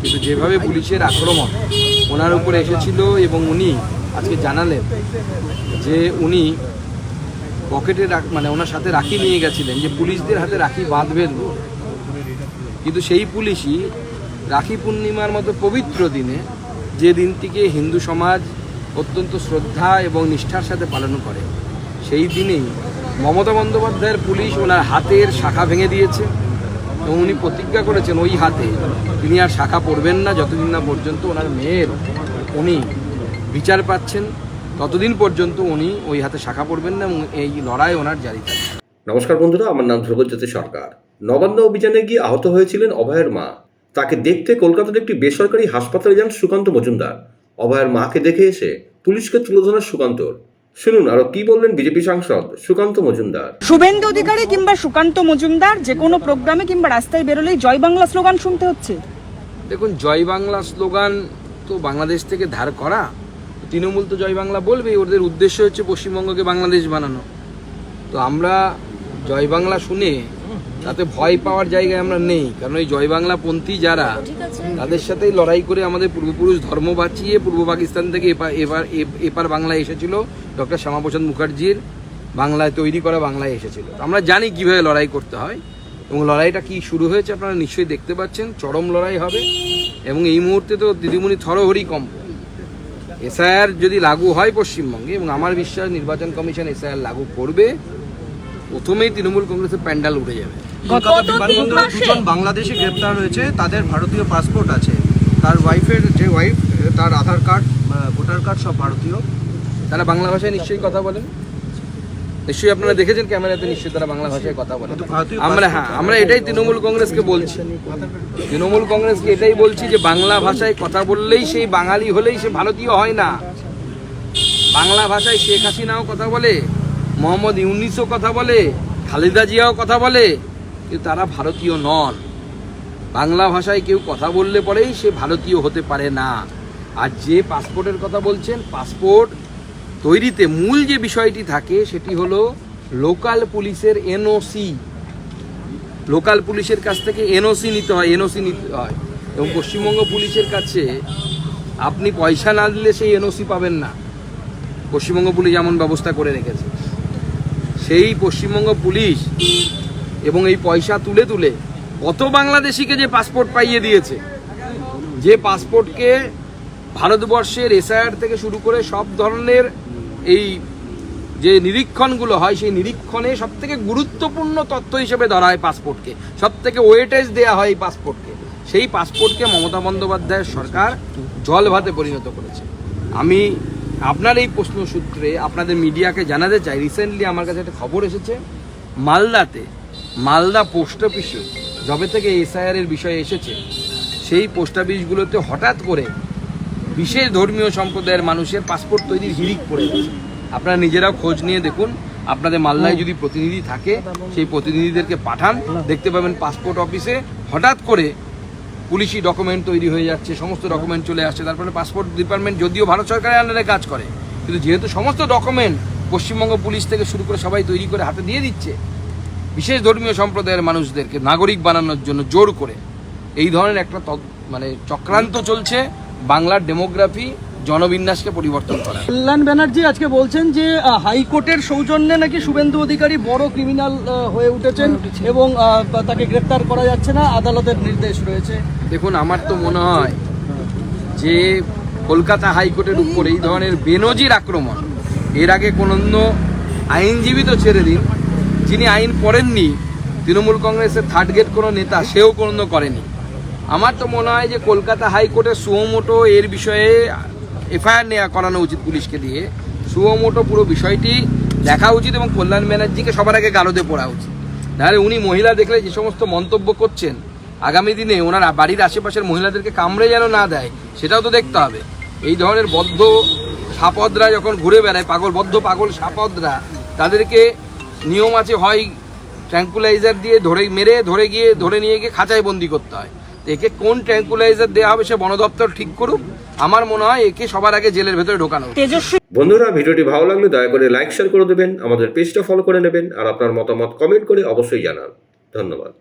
কিন্তু যেভাবে পুলিশের আক্রমণ ওনার উপরে এসেছিল এবং উনি আজকে জানালেন যে উনি পকেটে মানে ওনার সাথে রাখি নিয়ে গেছিলেন, যে পুলিশদের হাতে রাখি বাঁধবেন। কিন্তু সেই পুলিশই রাখি পূর্ণিমার মতো পবিত্র দিনে যে দিনটিকে হিন্দু সমাজ অত্যন্ত শ্রদ্ধা এবং নিষ্ঠার সাথে পালন করে, সেই দিনেই মমতা বন্দ্যোপাধ্যায়ের পুলিশ ওনার হাতের শাখা ভেঙে দিয়েছে এবং উনি প্রতিজ্ঞা করেছেন ওই হাতে, তিনি আর শাখা পড়বেন না, যতদিন না পর্যন্ত ওনার মেয়ের উনি বিচার পাচ্ছেন, ততদিন পর্যন্ত উনি ওই হাতে শাখা পড়বেন না এবং এই লড়াই ওনার জারি নমস্কার বন্ধুরা, আমার নাম ধ্রুবজ্যোতি সরকার। নবান্ন অভিযানে গিয়ে আহত হয়েছিলেন অভয়ের মা। তাকে দেখতে কলকাতার একটি বেসরকারি হাসপাতালে যান সুকান্ত মজুমদার। অভয়ের মাকে দেখে এসে পুলিশকে তুলে ধরেন সুকান্তর। শুনুন আরও কি বললেন বিজেপি সাংসদ সুকান্ত মজুমদার? শুভেন্দু অধিকারী কিংবা সুকান্ত মজুমদার যে কোনো প্রোগ্রামে কিংবা রাস্তায় বেরোলেই জয় বাংলা স্লোগান শুনতে হচ্ছে। দেখুন জয় বাংলা স্লোগান তো বাংলাদেশ থেকে ধার করা তৃণমূল তো জয় বাংলা বলবেই ওদের উদ্দেশ্য হচ্ছে পশ্চিমবঙ্গকে বাংলাদেশ বানানো। তো আমরা জয় বাংলা শুনে তাতে ভয় পাওয়ার জায়গায় আমরা নেই। কারণ ওই জয় বাংলা পন্থী যারা তাদের সাথেই লড়াই করে আমাদের পূর্বপুরুষ ধর্ম বাঁচিয়ে পূর্ব পাকিস্তান থেকে এপার এবার এ- এপার বাংলায় এসেছিল ডক্টর শ্যামাপ্রসাদ মুখার্জির। বাংলায় তৈরি করা বাংলায় এসেছিল। আমরা জানি কীভাবে লড়াই করতে হয় এবং লড়াইটা কি শুরু হয়েছে আপনারা নিশ্চয়ই দেখতে পাচ্ছেন। চরম লড়াই হবে এবং এই মুহূর্তে তো দিদিমণি থরহরি কম। এসআইআর যদি লাগু হয় পশ্চিমবঙ্গে এবং আমার বিশ্বাস নির্বাচন কমিশন এসআইআর লাগু করবে প্রথমেই তৃণমূল কংগ্রেসের প্যান্ডাল উঠে যাবে। কলকাতা বিমানবন্দরে দুজন বাংলাদেশি গ্রেপ্তার হয়েছে তাদের ভারতীয় পাসপোর্ট আছে। তার ওয়াইফের যে ওয়াইফ তার আধার কার্ড ভোটার কার্ড সব ভারতীয়। তারা বাংলা ভাষায় নিশ্চয়ই কথা বলেন? নিশ্চয়ই আপনারা দেখেছেন ক্যামেরাতে নিশ্চয়ই তারা বাংলা ভাষায় কথা বলেন। কিন্তু আমরা হ্যাঁ আমরা এটাই তৃণমূল কংগ্রেসকে বলছি। তৃণমূল কংগ্রেসকে এটাই বলছি যে বাংলা ভাষায় কথা বললেই সেই বাঙালি হলেই সে ভারতীয় হয় না। বাংলা ভাষায় শেখ হাসিনাও কথা বলে মোহাম্মদ ইউনিসও কথা বলে খালেদা জিয়াও কথা বলে কিন্তু তারা ভারতীয় নন। বাংলা ভাষায় কেউ কথা বললে পরেই সে ভারতীয় হতে পারে না। আর যে পাসপোর্টের কথা বলছেন, পাসপোর্ট তৈরিতে মূল যে বিষয়টি থাকে সেটি হলো লোকাল পুলিশের এনওসি। লোকাল পুলিশের কাছ থেকে এনওসি নিতে হয়, এনওসি নিতে হয়। এবং পশ্চিমবঙ্গ পুলিশের কাছে আপনি পয়সা না দিলে সেই এনওসি পাবেন না। পশ্চিমবঙ্গ পুলিশ এমন ব্যবস্থা করে রেখেছে। সেই পশ্চিমবঙ্গ পুলিশ এবং এই পয়সা তুলে তুলে কত বাংলাদেশিকে যে পাসপোর্ট পাইয়ে দিয়েছে। যে পাসপোর্টকে ভারতবর্ষের এসআইআর থেকে শুরু করে সব ধরনের এই যে নিরীক্ষণগুলো হয়, সেই নিরীক্ষণে সব থেকে গুরুত্বপূর্ণ তথ্য হিসেবে ধরা হয় পাসপোর্টকে। সব থেকে ওয়েটেজ দেওয়া হয় এই পাসপোর্টকে। সেই পাসপোর্টকে মমতা বন্দ্যোপাধ্যায়ের সরকার জল ভাতে পরিণত করেছে। আমি আপনার এই প্রশ্ন সূত্রে আপনাদের মিডিয়াকে জানাতে চাই। রিসেন্টলি আমার কাছে একটা খবর এসেছে, মালদাতে মালদা পোস্ট অফিসে যবে থেকে এসআইআর এর বিষয় এসেছে, সেই পোস্ট অফিসগুলোতে হঠাৎ করে বিশেষ ধর্মীয় সম্প্রদায়ের মানুষের পাসপোর্ট তৈরির হিড়িক পড়ে গেছে। আপনারা নিজেরাও খোঁজ নিয়ে দেখুন, আপনাদের মালদায় যদি প্রতিনিধি থাকে, সেই প্রতিনিধিদেরকে পাঠান, দেখতে পাবেন পাসপোর্ট অফিসে হঠাৎ করে পুলিশি ডকুমেন্ট তৈরি হয়ে যাচ্ছে, সমস্ত ডকুমেন্ট চলে আসছে তারপরে পাসপোর্ট ডিপার্টমেন্ট যদিও ভারত সরকারের আন্ডারে কাজ করে, কিন্তু যেহেতু সমস্ত ডকুমেন্ট পশ্চিমবঙ্গ পুলিশ থেকে শুরু করে সবাই তৈরি করে হাতে দিয়ে দিচ্ছে বিশেষ ধর্মীয় সম্প্রদায়ের মানুষদেরকে নাগরিক বানানোর জন্য জোর করে এই ধরনের একটা মানে চক্রান্ত চলছে বাংলার ডেমোগ্রাফি জনবিন্যাসকে পরিবর্তন করা কল্যাণ ব্যানার্জি আজকে বলছেন যে হাইকোর্টের সৌজন্যে নাকি শুভেন্দু অধিকারী বড় ক্রিমিনাল হয়ে উঠেছেন এবং তাকে গ্রেপ্তার করা যাচ্ছে না আদালতের নির্দেশ রয়েছে। দেখুন আমার তো মনে হয় যে কলকাতা হাইকোর্টের উপর এই ধরনের বেনজির আক্রমণ এর আগে কোনো আইনজীবী তো ছেড়ে দিন যিনি আইন পড়েননি তৃণমূল কংগ্রেসের থার্ড গেট কোনো নেতা, সেও কোনো করেনি। আমার তো মনে হয় যে কলকাতা হাইকোর্টের সুমোটো এর বিষয়ে এফআইআর নেওয়া করানো উচিত পুলিশকে দিয়ে। সুমোটো পুরো বিষয়টি দেখা উচিত এবং কল্যাণ ব্যানার্জিকে সবার আগে গারদে পড়া উচিত। নাহলে উনি মহিলা দেখলে যে সমস্ত মন্তব্য করছেন, আগামী দিনে ওনার বাড়ির আশেপাশের মহিলাদেরকে কামড়ে যেন না দেয়, সেটাও তো দেখতে হবে। এই ধরনের বদ্ধ সাপদরা যখন ঘুরে বেড়ায়, পাগল, বদ্ধ পাগল সাপদরা, তাদেরকে নিয়ম আছে হয় ট্র্যাঙ্কুলাইজার দিয়ে ধরে মেরে ধরে গিয়ে ধরে নিয়ে গিয়ে খাঁচায় বন্দি করতে হয়। তো একে কোন ট্র্যাঙ্কুলাইজার দেওয়া হবে সে বন দপ্তর ঠিক করুক। আমার মনে হয় একে সবার আগে জেলের ভেতরে ঢোকানো বন্ধুরা ভিডিওটি ভালো লাগলে দয়া করে লাইক শেয়ার করে দেবেন আমাদের পেজটা ফলো করে নেবেন আর আপনার মতামত কমেন্ট করে অবশ্যই জানান। ধন্যবাদ।